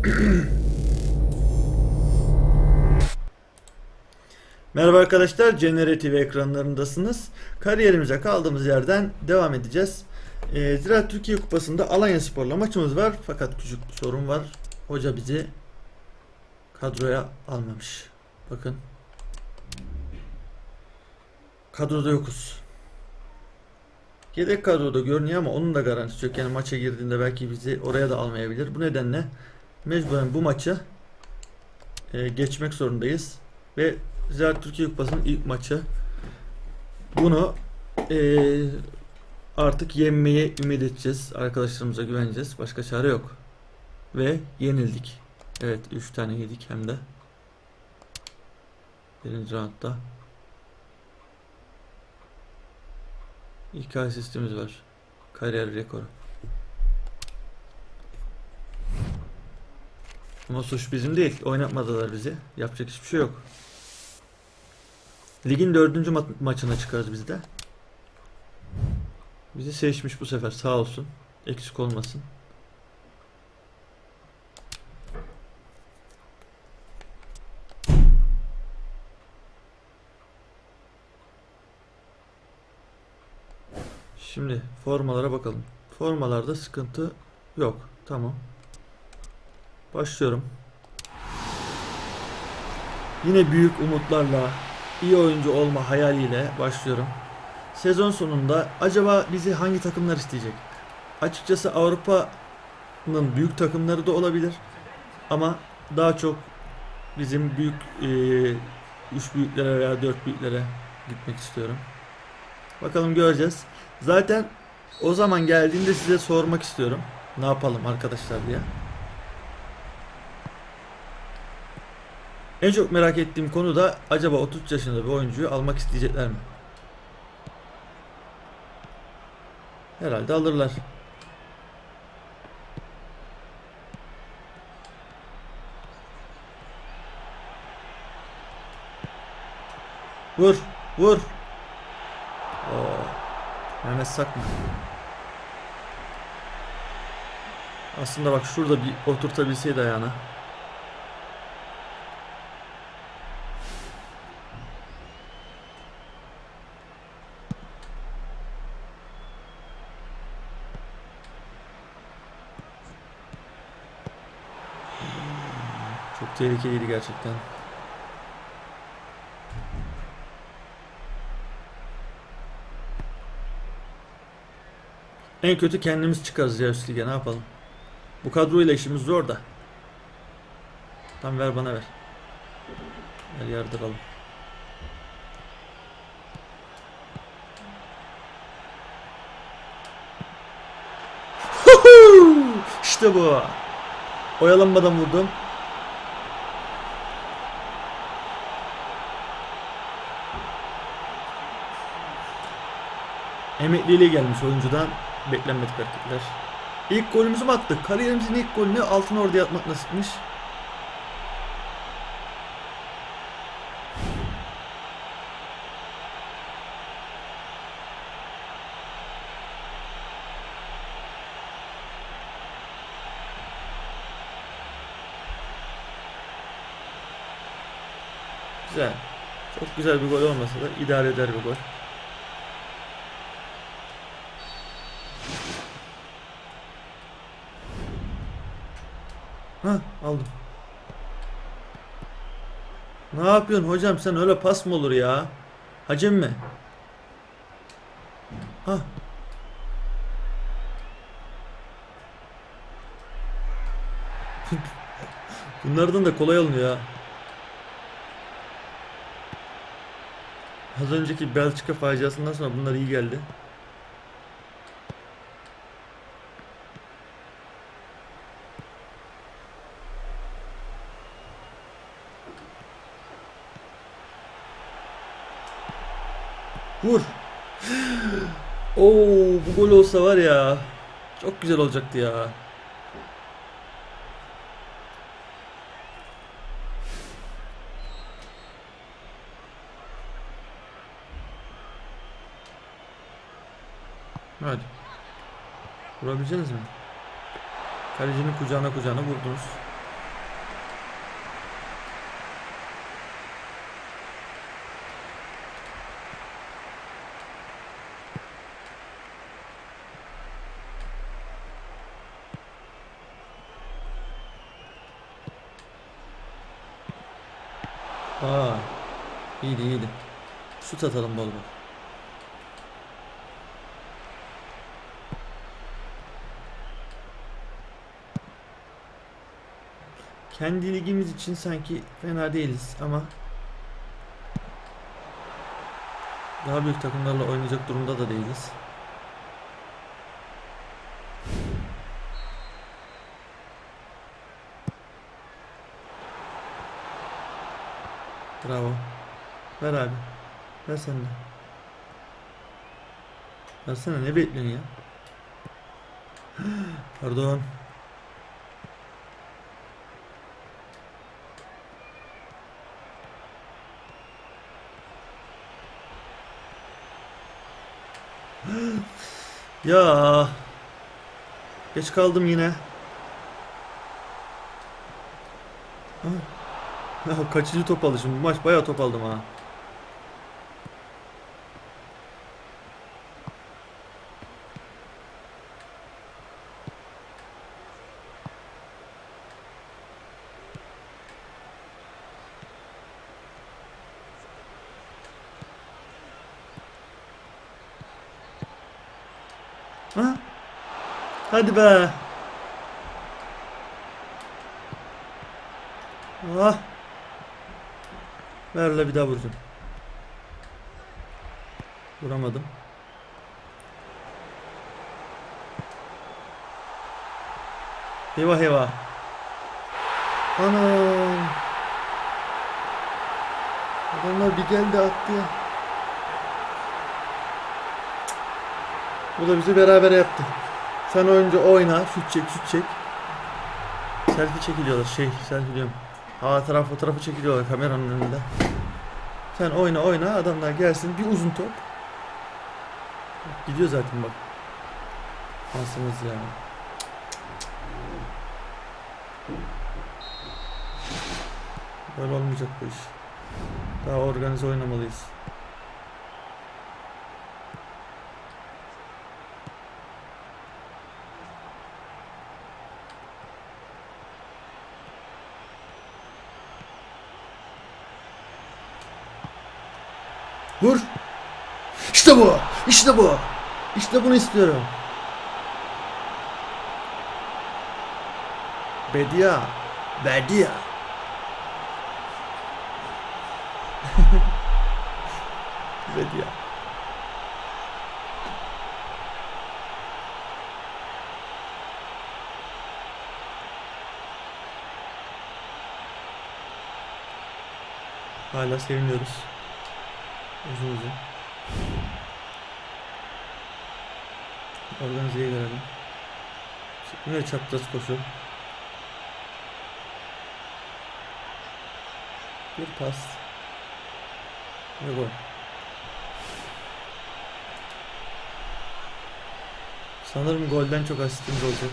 Merhaba arkadaşlar, Cenere TV ekranlarındasınız. Kariyerimize kaldığımız yerden devam edeceğiz. Ee, Ziraat Türkiye Kupası'nda Alanya Spor'la maçımız var. Fakat küçük bir sorun var. Hoca bizi kadroya almamış. Bakın. Kadroda yokuz. Yedek kadroda görünüyor ama onun da garantisi yok. Yani maça girdiğinde belki bizi oraya da almayabilir. Bu nedenle mecburen bu maçı e, geçmek zorundayız. Ve Ziraat Türkiye Kupası'nın ilk maçı. Bunu eee, artık yenmeye ümit edeceğiz. Arkadaşlarımıza güveneceğiz. Başka çare yok. Ve yenildik. Evet 3 tane yedik hem de. Birinci roundda. İlk asistimiz var. Kariyer rekoru. Ama suç bizim değil. Oynatmadılar bizi. Yapacak hiçbir şey yok. Ligin dördüncü ma- maçına çıkarız biz de. Bizi seçmiş bu sefer sağ olsun. Eksik olmasın. Şimdi formalara bakalım. Formalarda sıkıntı yok. Tamam. Başlıyorum. Yine büyük umutlarla iyi oyuncu olma hayaliyle başlıyorum. Sezon sonunda acaba bizi hangi takımlar isteyecek? Açıkçası Avrupa'nın büyük takımları da olabilir. Ama daha çok bizim büyük eee, üç büyüklere veya dört büyüklere gitmek istiyorum. Bakalım göreceğiz. Zaten o zaman geldiğinde size sormak istiyorum. Ne yapalım arkadaşlar diye. En çok merak ettiğim konu da acaba 33 yaşında bir oyuncuyu almak isteyecekler mi? Herhalde alırlar. Vur, vur. Oo. Mehmet Sakma. Aslında bak şurada bir oturtabilseydi ayağına. Tehlikeliydi gerçekten. En kötü kendimiz çıkarız ya üst lige ne yapalım. Bu kadroyla işimiz zor da. Tam ver bana ver. Ver yardıralım. İşte bu. Oyalanmadan vurdum. Emekliliğe gelmiş oyuncudan beklenmedik hareketler. İlk golümüzü mü attık? Kariyerimizin ilk golünü Altın Ordu'ya atmak nasipmiş. Güzel. Çok güzel bir gol olmasa da idare eder bir gol. Ha aldım. Ne yapıyorsun hocam sen öyle pas mı olur ya? Hacem mi? Ha. Bunlardan da kolay alınıyor ha. Az önceki Belçika faciasından sonra bunlar iyi geldi. Vur. Oo bu gol olsa var ya. Çok güzel olacaktı ya. Hadi. Vurabileceksiniz mi? Kalecinin kucağına kucağına vurdunuz. Şut atalım bol. Kendi ligimiz için sanki fena değiliz ama daha büyük takımlarla oynayacak durumda da değiliz. Bravo. Ver abi. Ver sen de. Versene ne bekliyorsun ya? Pardon. Ya. Geç kaldım yine. Kaçıncı top alışım? Bu maç bayağı top aldım. Ha? Hadi be. Ah. Ver la bir daha vuracağım. Vuramadım. Eyvah eyvah. Anam. Adamlar bir geldi attı ya. Bu da bizi beraber yaptı. Sen oyuncu oyna, şut çek, şut çek. Selfie çekiliyorlar, şey, selfie diyorum. Ha taraf fotoğrafı çekiliyorlar kameranın önünde. Sen oyna oyna, adamlar gelsin, bir uzun top. Gidiyor zaten bak. Şansımız ya. Böyle olmayacak bu iş. Daha organize oynamalıyız. Vur. İşte bu. İşte bu. İşte bunu istiyorum. Bedia. Bedia. Bedia. Hala seviniyoruz. Uzun uzun. Organizeye görelim. Yine çapraz koşu. Bir pas. Ve gol. Sanırım golden çok asistimiz olacak.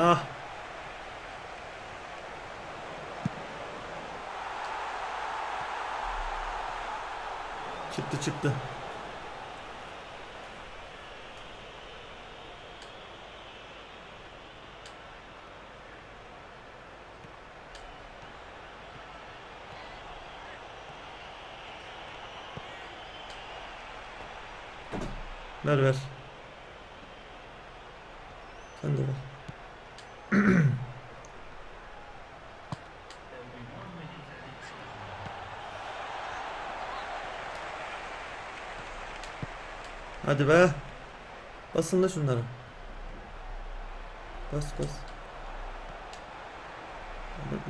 Ah. Çıktı. Ver ver. Sen de ver. Hadi be. Basın da şunları. Bas bas.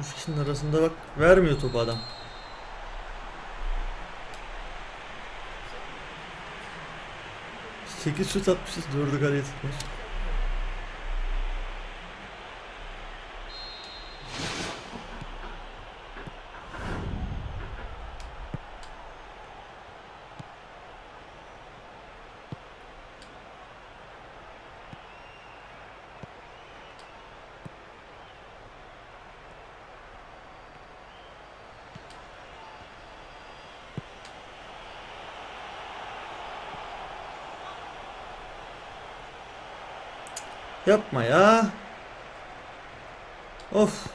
Üç kişinin arasında bak vermiyor topu adam. Sekiz şut atmışız dördü kaleye tutmuş. Yapma ya. Of.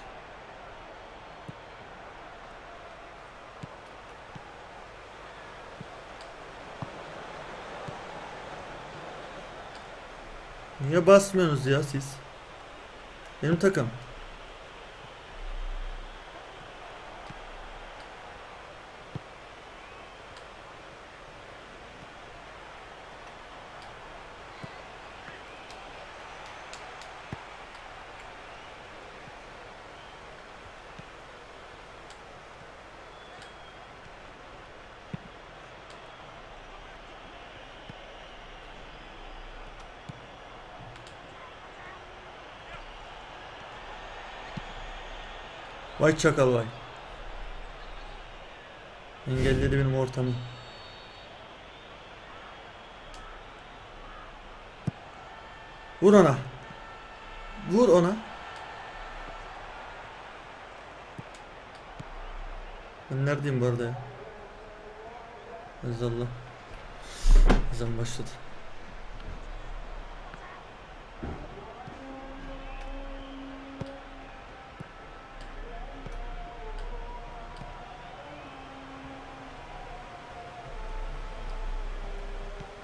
Niye basmıyorsunuz ya siz? Benim takım. Vay çakal vay. Engelledi benim ortamı. Vur ona. Vur ona. Ben neredeyim bu arada ya? Ezallah. Ezan başladı.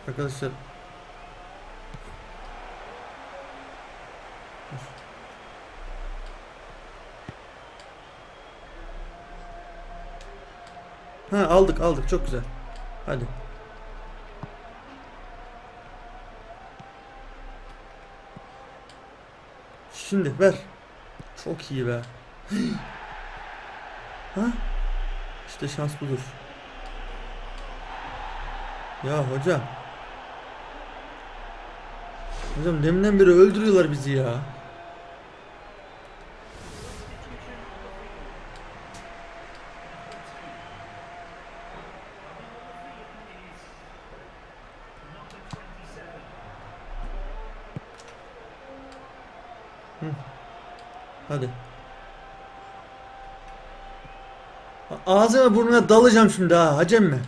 Arkadaşlar Ha aldık aldık çok güzel. Hadi. Şimdi ver. Çok iyi be. ha? İşte şans budur. Ya hocam. Hocam deminden beri öldürüyorlar bizi ya. Hadi. Ağzına burnuna dalacağım şimdi ha. Hacem mi?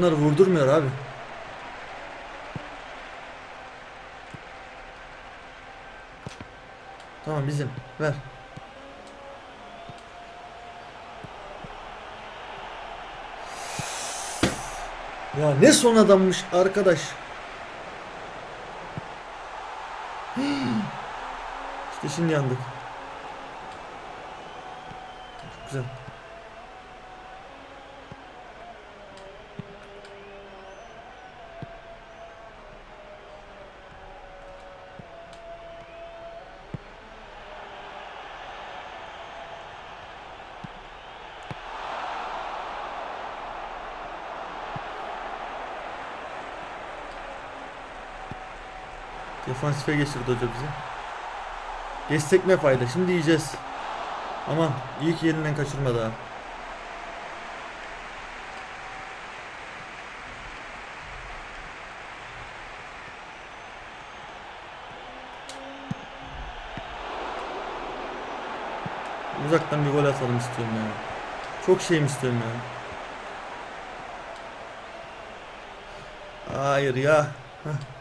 Adamlar vurdurmuyor abi. Tamam bizim. Ver. Ya ne son adammış arkadaş. İşte şimdi yandık. Güzel. Defansife geçirdi hoca bizi. Destekme fayda. Şimdi yiyeceğiz. Aman iyi ki yerinden kaçırmadı ha. Uzaktan bir gol atalım istiyorum ya. Çok şeyim istiyorum ya. Hayır ya. Heh.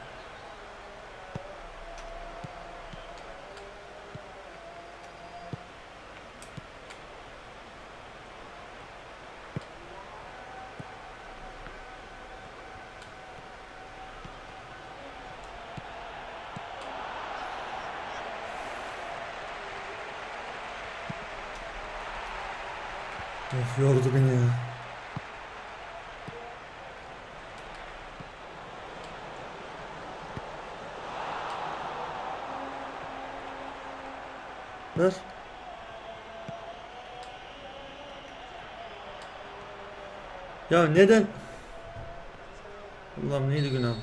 Of yordu beni ya. Ver. Ya neden? Allah'ım neydi günah?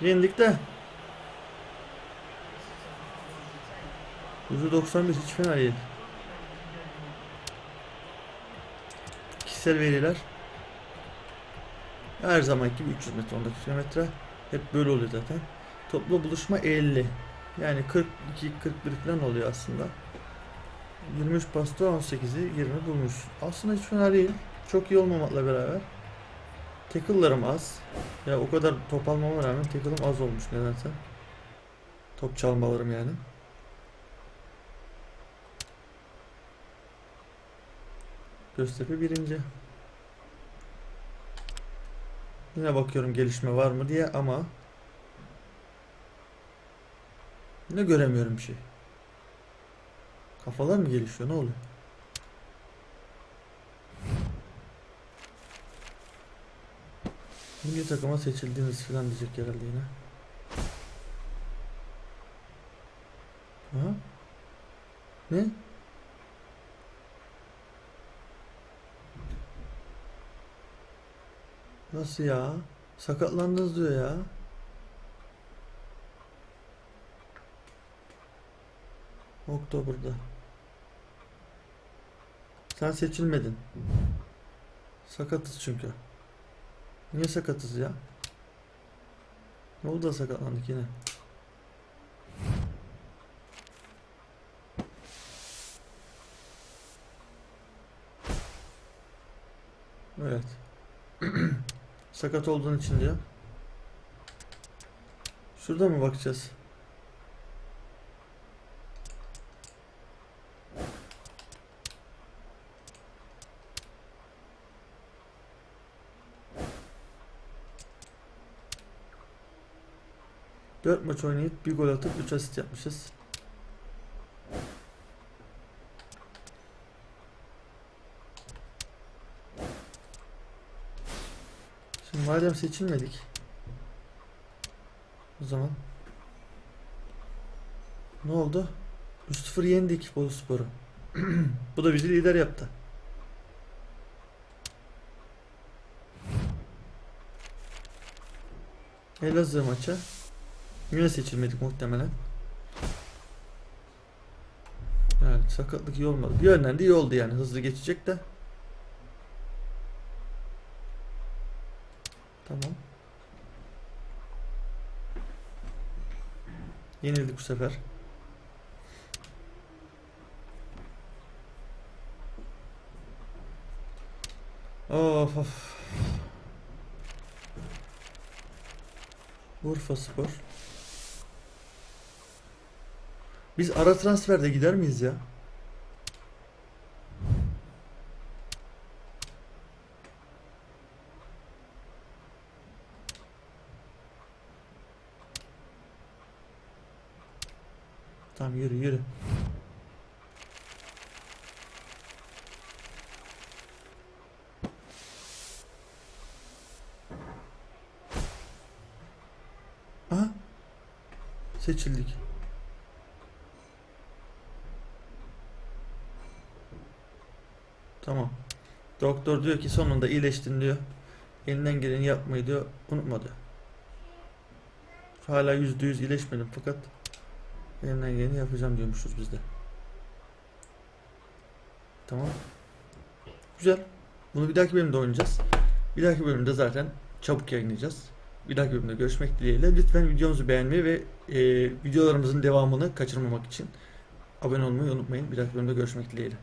Yendik de. %91 hiç fena değil. Kişisel veriler. Her zamanki gibi 300 metre 19 kilometre. Hep böyle oluyor zaten. Toplu buluşma 50. Yani 42 41 falan oluyor aslında. 23 pasta 18'i 20 bulmuş. Aslında hiç fena değil. Çok iyi olmamakla beraber. Tackle'larım az. Ya o kadar top almama rağmen tackle'ım az olmuş nedense. Top çalmalarım yani. Göztepe birinci. Yine bakıyorum gelişme var mı diye ama yine göremiyorum bir şey. Kafalar mı gelişiyor ne oluyor? Milli takıma seçildiğiniz falan diyecek herhalde yine. Aha. Ne? Nasıl ya? Sakatlandınız diyor ya. Oktober'da. Sen seçilmedin. Sakatız çünkü. Niye sakatız ya? Ne oldu da sakatlandık yine? Evet. Sakat olduğun için diyor. Şurada mı bakacağız? Dört maç oynayıp bir gol atıp 3 asist yapmışız. Şimdi madem seçilmedik o zaman ne oldu? 3-0 yendik Boluspor'u. Bu da bizi lider yaptı. Elazığ maçı. Yine seçilmedik muhtemelen. Yani sakatlık iyi olmadı. Bir yönden de iyi oldu yani. Hızlı geçecek de. Tamam. Yenildik bu sefer. Of of. Urfa Spor. Biz ara transferde gider miyiz ya? Tamam yürü yürü. Aha. Seçildik. Tamam. Doktor diyor ki sonunda iyileştin diyor. Elinden geleni yapmayı diyor. Unutma diyor. Hala yüzde yüz iyileşmedim fakat elimden geleni yapacağım diyormuşuz biz de. Tamam. Güzel. Bunu bir dahaki bölümde oynayacağız. Bir dahaki bölümde zaten çabuk yayınlayacağız. Bir dahaki bölümde görüşmek dileğiyle. Lütfen videomuzu beğenmeyi ve e, videolarımızın devamını kaçırmamak için abone olmayı unutmayın. Bir dahaki bölümde görüşmek dileğiyle.